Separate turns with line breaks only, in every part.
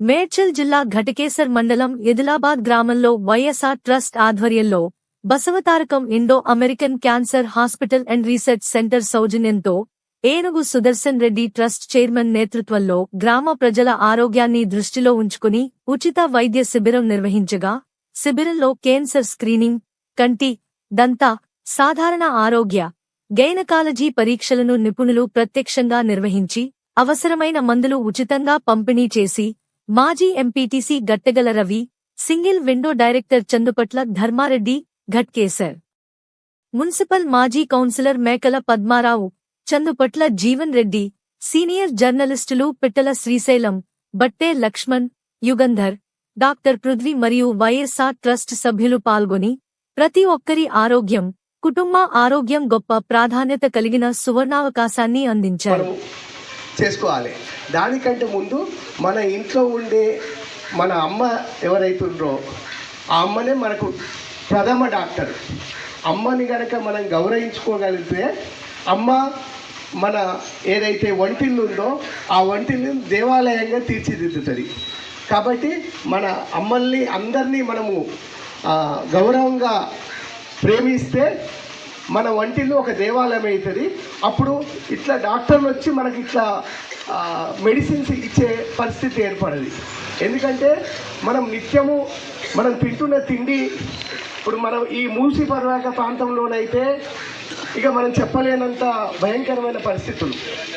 మేడ్చల్ జిల్లా ఘటకేసర్ మండలం ఎదిలాబాద్ గ్రామంలో వైఎస్ఆర్ ట్రస్ట్ ఆధ్వర్యంలో Basavatarakam Indo American cancer hospital and research centre సౌజన్యంతో ఏనుగు సుదర్శన్ రెడ్డి ట్రస్ట్ చైర్మన్ నేతృత్వంలో గ్రామ ప్రజల ఆరోగ్యాన్ని దృష్టిలో ఉంచుకుని ఉచిత వైద్య శిబిరం నిర్వహించగా శిబిరంలో కేన్సర్ స్క్రీనింగ్ కంటి దంత సాధారణ ఆరోగ్య గైనకాలజీ పరీక్షలను నిపుణులు ప్రత్యక్షంగా నిర్వహించి అవసరమైన మందులు ఉచితంగా పంపిణీ చేసి మాజీ MPTC Gattegala Ravi single window director Chandupatla Dharmareddy Ghatkesar. Municipal మాజీ కౌన్సిలర్ మేకల పద్మారావు చందుపట్ల జీవన్ రెడ్డి సీనియర్ జర్నలిస్టులు పిట్టల శ్రీశైలం బట్టే లక్ష్మణ్ యుగంధర్ డాక్టర్ పృథ్వీ మరియు వైఎస్ఆర్ ట్రస్ట్ సభ్యులు పాల్గొని ప్రతి ఒక్కరి ఆరోగ్యం కుటుంబ ఆరోగ్యం గొప్ప ప్రాధాన్యత కలిగిన సువర్ణావకాశాన్ని అందించారు.
చేసుకోవాలి. దానికంటే ముందు మన ఇంట్లో ఉండే మన అమ్మ ఎవరైతే ఉందో ఆ అమ్మనే మనకు ప్రథమ డాక్టర్. అమ్మని గనక మనం గౌరవించుకోగలిగితే అమ్మ మన ఏదైతే వంటిల్లు ఉందో ఆ వంటిల్లు దేవాలయంగా తీర్చిదిద్దుతుంది. కాబట్టి మన అమ్మల్ని అందరినీ మనము గౌరవంగా ప్రేమిస్తే మన వంటిల్లో ఒక దేవాలయం అవుతుంది. అప్పుడు ఇట్లా డాక్టర్లు వచ్చి మనకి ఇట్లా మెడిసిన్స్ ఇచ్చే పరిస్థితి ఏర్పడదు. ఎందుకంటే మనం నిత్యము మనం తింటున్న తిండి ఇప్పుడు మనం ఈ మూసి పర్వాక ప్రాంతంలోనైతే ఇక మనం చెప్పలేనంత భయంకరమైన పరిస్థితులు.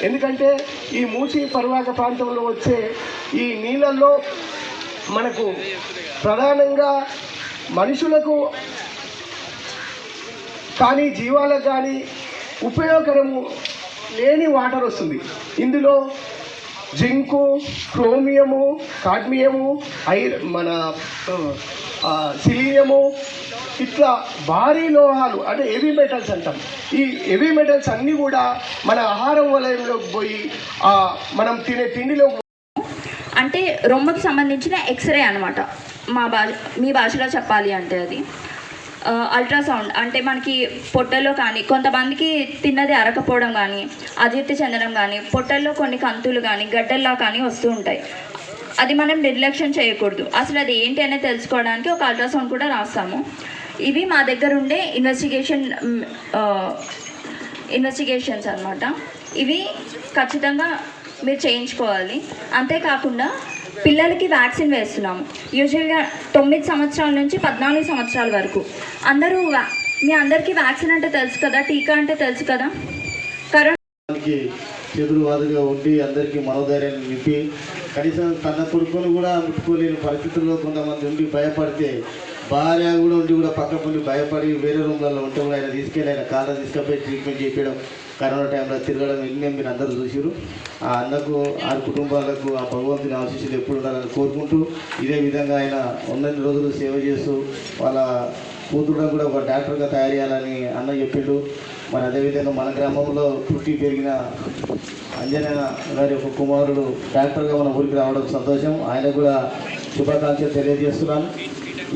ఎందుకంటే ఈ మూసి పర్వాక ప్రాంతంలో వచ్చే ఈ నీళ్ళల్లో మనకు ప్రధానంగా మనుషులకు కానీ జీవాలకు కానీ ఉపయోగకరము లేని వాటర్ వస్తుంది. ఇందులో జింకు క్రోమియము కాడ్మియము ఐర్ మన సిలియము సిలీనియము ఇట్లా భారీ లోహాలు అంటే హెవీ మెటల్స్ అంటాం. ఈ హెవీ మెటల్స్ అన్నీ కూడా మన ఆహారం వలయంలోకి పోయి మనం తినే తిండిలో
అంటే రొమ్మకు సంబంధించిన ఎక్స్రే అనమాట మా భాష మీ భాషలో చెప్పాలి అంటే అది. అల్ట్రాసౌండ్ అంటే మనకి పొట్టలో కానీ కొంతమందికి తిన్నది అరకపోవడం కానీ అజీర్తి చెందడం కానీ పొట్టల్లో కొన్ని కంతులు కానీ గడ్డల్లా కానీ వస్తూ ఉంటాయి. అది మనం నిర్లక్ష్యం చేయకూడదు. అసలు అది ఏంటి అనేది తెలుసుకోవడానికి ఒక అల్ట్రాసౌండ్ కూడా రాస్తాము. ఇవి మా దగ్గర ఉండే ఇన్వెస్టిగేషన్ ఇన్వెస్టిగేషన్స్ అన్నమాట. ఇవి ఖచ్చితంగా మీరు చేయించుకోవాలి. అంతేకాకుండా పిల్లలకి వ్యాక్సిన్ వేస్తున్నాము. యూజువల్గా తొమ్మిది సంవత్సరాల నుంచి పద్నాలుగు సంవత్సరాల వరకు. అందరూ మీ అందరికీ వ్యాక్సిన్ అంటే తెలుసు కదా? టీకా అంటే తెలుసు కదా? కరోనా
ఎదురువాదుగా ఉండి అందరికీ మనోధైర్యాన్ని నింపి కనీసం తన కొడుకును కూడా ముట్టుకోలేని పరిస్థితుల్లో కొంతమంది ఉండి భయపడితే భార్య కూడా ఉండి కూడా పక్క భయపడి వేరే రూమ్లలో ఉంటే కూడా ఆయన తీసుకెళ్ళి ఆయన కాళ్ళ తీసుకపోయి ట్రీట్మెంట్ చేయించడం కరోనా టైంలో తిరగడం ఇన్ని మీరు అందరూ చూసిరు ఆ అన్నకు ఆ కుటుంబాలకు ఆ భగవంతుని ఆశీస్సులు ఎప్పుడు ఉండాలని కోరుకుంటూ ఇదే విధంగా ఆయన ఉన్నన్ని రోజులు సేవ చేస్తూ వాళ్ళ కూతురుని కూడా ఒక డాక్టర్గా తయారు చేయాలని అన్న చెప్పిండు. మరి అదేవిధంగా మన గ్రామంలో పుట్టి పెరిగిన అంజన గారి యొక్క కుమారుడు డాక్టర్గా మన ఊరికి రావడం సంతోషం. ఆయన కూడా శుభాకాంక్షలు తెలియజేస్తున్నాను.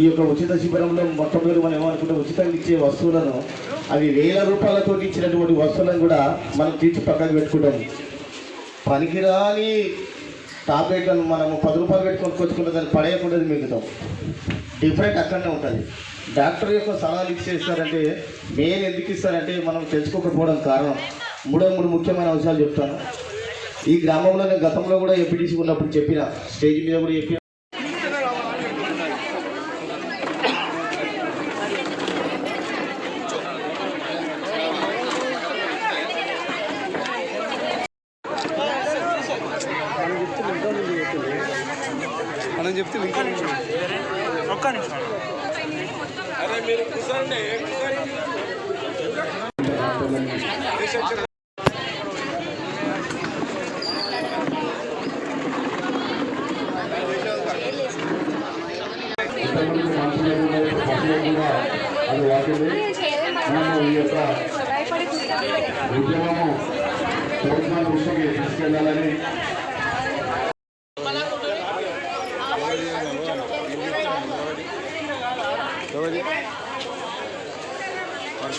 ఈ యొక్క ఉచిత శిబిరంలో మొట్టమొదటి మనం ఏమనుకుంటే ఉచితంగా ఇచ్చే వస్తువులను అవి వేల రూపాయలతో ఇచ్చినటువంటి వస్తువులను కూడా మనం తీర్చి పక్కకు పెట్టుకుంటాం. పనికిరాని టాబ్లెట్లను మనము పది రూపాయలు పెట్టుకొని కొనుక్కొచ్చుకుంటే దాన్ని పడేయకుండా మిగుతాం. డిఫరెంట్ అక్కడనే ఉంటుంది. డాక్టర్ యొక్క సలహాలు ఇచ్చేస్తారంటే మెయిన్ ఎందుకు ఇస్తారంటే మనం తెలుసుకోకపోవడం కారణం. మూడో మూడు ముఖ్యమైన అంశాలు చెప్తాను. ఈ గ్రామంలో గతంలో కూడా ఎంపీటీసీ ఉన్నప్పుడు చెప్పిన స్టేజ్ మీద కూడా చెప్పిన
మనం చెప్తే ఇంకా ఒక్క నిమిషం
ఇంతకుముందు మనుషులు ఉన్నారు, పశువులు కూడా అది వాటిని మనము ఈ యొక్క ఉద్యమము ప్రభుత్వం దృష్టికి తీసుకెళ్ళాలని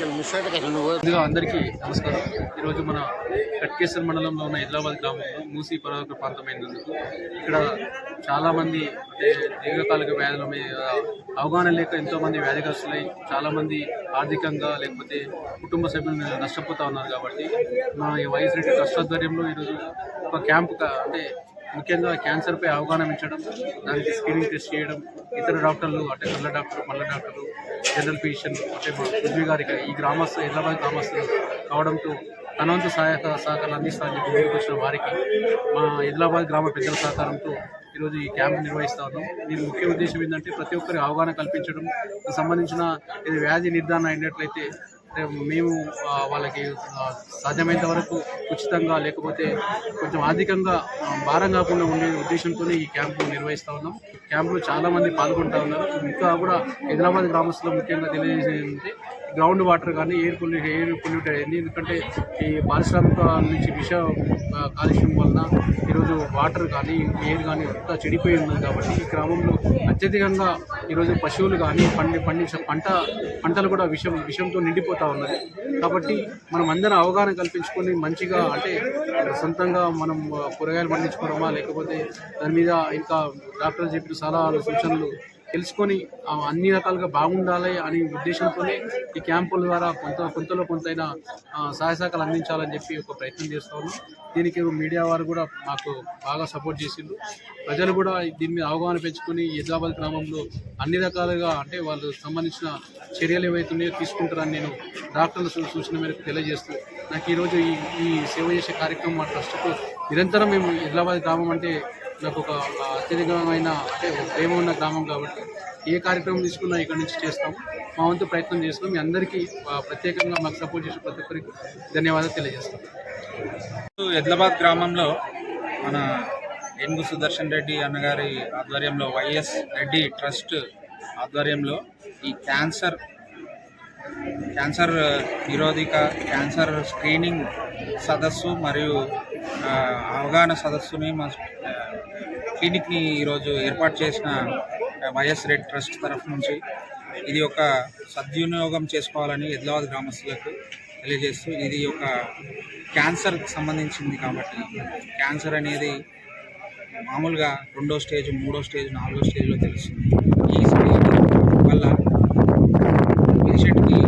ముందుగా అందరికీ నమస్కారం. ఈరోజు మన కట్కేశ్వర మండలంలో ఉన్న హైదరాబాద్ గ్రామంలో మూసి పర్వత ప్రాంతమైనందుకు ఇక్కడ చాలామంది అంటే దీర్ఘకాలిక వ్యాధుల మీద అవగాహన లేక ఎంతోమంది వ్యాధిగ్రస్తులై చాలామంది ఆర్థికంగా లేకపోతే కుటుంబ సభ్యులు నష్టపోతా ఉన్నారు కాబట్టి మా ఈ వైఎస్ రెడ్డి ట్రస్ట్ ఆధ్వర్యంలో ఈరోజు ఒక క్యాంప్ అంటే ముఖ్యంగా క్యాన్సర్పై అవగాహన ఇచ్చడం దానికి స్క్రీనింగ్ టెస్ట్ చేయడం ఇతర డాక్టర్లు అంటే కళ్ళ డాక్టర్ పళ్ళ డాక్టర్లు జనరల్ ఫిజిషియన్ అంటే మా పృథ్వీ గారికి ఈ గ్రామస్తు హైదరాబాద్ గ్రామస్తులు కావడంతో తన సహాయక సహకారాలు అందిస్తానని ముందుకు వచ్చిన వారికి మా హైదరాబాద్ గ్రామ పెద్దల సహకారంతో ఈరోజు ఈ క్యాంప్ నిర్వహిస్తా ఉన్నాం. దీని ముఖ్య ఉద్దేశం ఏంటంటే ప్రతి ఒక్కరి అవగాహన కల్పించడం సంబంధించిన ఇది వ్యాధి నిర్ధారణ అయినట్లయితే మేము వాళ్ళకి సాధ్యమైనంత వరకు ఉచితంగా లేకపోతే కొంచెం ఆర్థికంగా భారం కాకుండా ఉండే ఉద్దేశంతో ఈ క్యాంపు నిర్వహిస్తూ ఉన్నాం. క్యాంపులో చాలామంది పాల్గొంటూ ఉన్నారు. ఇంకా కూడా హైదరాబాద్ గ్రామస్తులు ముఖ్యంగా తెలియజేసేది ఏంటంటే గ్రౌండ్ వాటర్ కానీ ఎయిర్ పొల్యూ ఎయిర్ పొల్యూట్ అయింది ఎందుకంటే ఈ పారిశ్రామిక నుంచి విష కాలుష్యం వలన ఈరోజు వాటర్ కానీ ఎయిర్ కానీ అంతా చెడిపోయి ఉన్నది కాబట్టి ఈ గ్రామంలో అత్యధికంగా ఈరోజు పశువులు కానీ పండి పండించే పంట పంటలు కూడా విషం విషంతో నిండిపోతూ ఉన్నది. కాబట్టి మనం అందరం అవగాహన కల్పించుకొని మంచిగా అంటే సొంతంగా మనం కూరగాయలు పండించుకోవడమా లేకపోతే దాని మీద ఇంకా డాక్టర్లు చెప్పిన సలహాలు సూచనలు తెలుసుకొని అన్ని రకాలుగా బాగుండాలి అనే ఉద్దేశంతోనే ఈ క్యాంపుల ద్వారా కొంత కొంతలో కొంతైనా సహాయ సహకాలు అందించాలని చెప్పి ఒక ప్రయత్నం చేస్తాను దీనికి మీడియా వారు కూడా మాకు బాగా సపోర్ట్ చేసిండ్రు. ప్రజలు కూడా దీని మీద అవగాహన పెంచుకొని హైదరాబాద్ గ్రామంలో అన్ని రకాలుగా అంటే వాళ్ళు సంబంధించిన చర్యలు ఏవైతున్నాయో తీసుకుంటారని నేను డాక్టర్ల సూచన మేరకు తెలియజేస్తూ నాకు ఈరోజు ఈ ఈ సేవ చేసే కార్యక్రమం మా ట్రస్ట్కు నిరంతరం మేము హైదరాబాద్ గ్రామం అంటే నాకు ఒక అత్యధికమైన అంటే ప్రేమ ఉన్న గ్రామం కాబట్టి ఏ కార్యక్రమం తీసుకున్నా ఇక్కడ నుంచి చేస్తాం. మా వంతు ప్రయత్నం చేస్తాం మీ అందరికీ ప్రత్యేకంగా మాకు సపోర్ట్ చేసిన ప్రతి ఒక్కరికి ధన్యవాదాలు తెలియజేస్తాం.
హైదరాబాద్ గ్రామంలో మన ఏనుగు సుదర్శన్ రెడ్డి అన్నగారి ఆధ్వర్యంలో వైఎస్ రెడ్డి ట్రస్ట్ ఆధ్వర్యంలో ఈ క్యాన్సర్ క్యాన్సర్ నిరోధిక క్యాన్సర్ స్క్రీనింగ్ సదస్సు మరియు అవగాహన సదస్సుని మా క్లినిక్ని ఈరోజు ఏర్పాటు చేసిన వైఎస్ రెడ్ ట్రస్ట్ తరఫు నుంచి ఇది ఒక సద్వినియోగం చేసుకోవాలని ఎద్లవాద్ గ్రామస్తులకు తెలియజేస్తూ ఇది ఒక క్యాన్సర్కి సంబంధించింది కాబట్టి క్యాన్సర్ అనేది మామూలుగా రెండో స్టేజ్ మూడో స్టేజ్ నాలుగో స్టేజ్లో తెలుస్తుంది. ఈ స్టేజ్ వల్ల పేషెంట్కి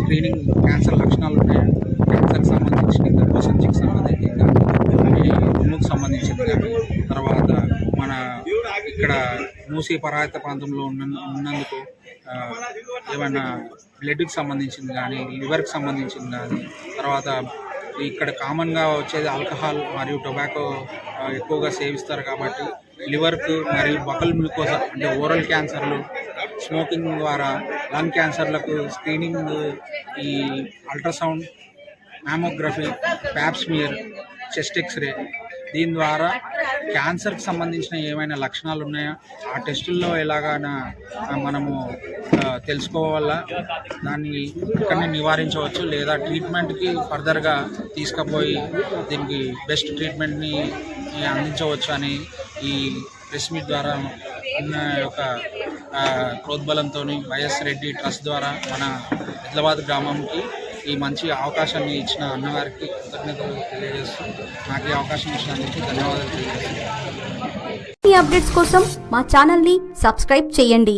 స్క్రీనింగ్ క్యాన్సర్ లక్షణాలు ఉన్నాయి? క్యాన్సర్కి సంబంధించిన గర్భసంచికి సంబంధించి కానీ సంబంధించింది కానీ తర్వాత మన ఇక్కడ మూసీ పరాయత ప్రాంతంలో ఉన్న ఉన్నందుకు ఏమైనా బ్లడ్కి సంబంధించింది కానీ లివర్కి సంబంధించింది కానీ తర్వాత ఇక్కడ కామన్గా వచ్చేది ఆల్కహాల్ మరియు టొబాకో ఎక్కువగా సేవిస్తారు కాబట్టి లివర్కు మరియు బకల్ మ్యూకోస అంటే ఓరల్ క్యాన్సర్లు స్మోకింగ్ ద్వారా లంగ్ క్యాన్సర్లకు స్క్రీనింగ్ ఈ ultrasound mammography pap smear chest X ray దీని ద్వారా క్యాన్సర్కి సంబంధించిన ఏమైనా లక్షణాలు ఉన్నాయా? ఆ టెస్టుల్లో ఎలాగైనా మనము తెలుసుకోవాలా? దాన్ని అక్కడనే నివారించవచ్చు లేదా ట్రీట్మెంట్కి ఫర్దర్గా తీసుకుపోయి దీనికి బెస్ట్ ట్రీట్మెంట్ని అందించవచ్చు అని ఈ ప్రెస్ మీట్ ద్వారా ఉన్న యొక్క క్రోద్బలంతో వైఎస్ రెడ్డి ట్రస్ట్ ద్వారా మన హైదరాబాద్ గ్రామంకి ఈ మంచి అవకాశాన్ని ఇచ్చిన అన్నగారికి కృతజ్ఞతలు తెలియజేస్తూ నాకు ఈ అవకాశం ఇచ్చినందుకు ధన్యవాదాలు
తెలియజేస్తాను అప్డేట్స్ కోసం మా ఛానల్ని సబ్స్క్రైబ్ చేయండి.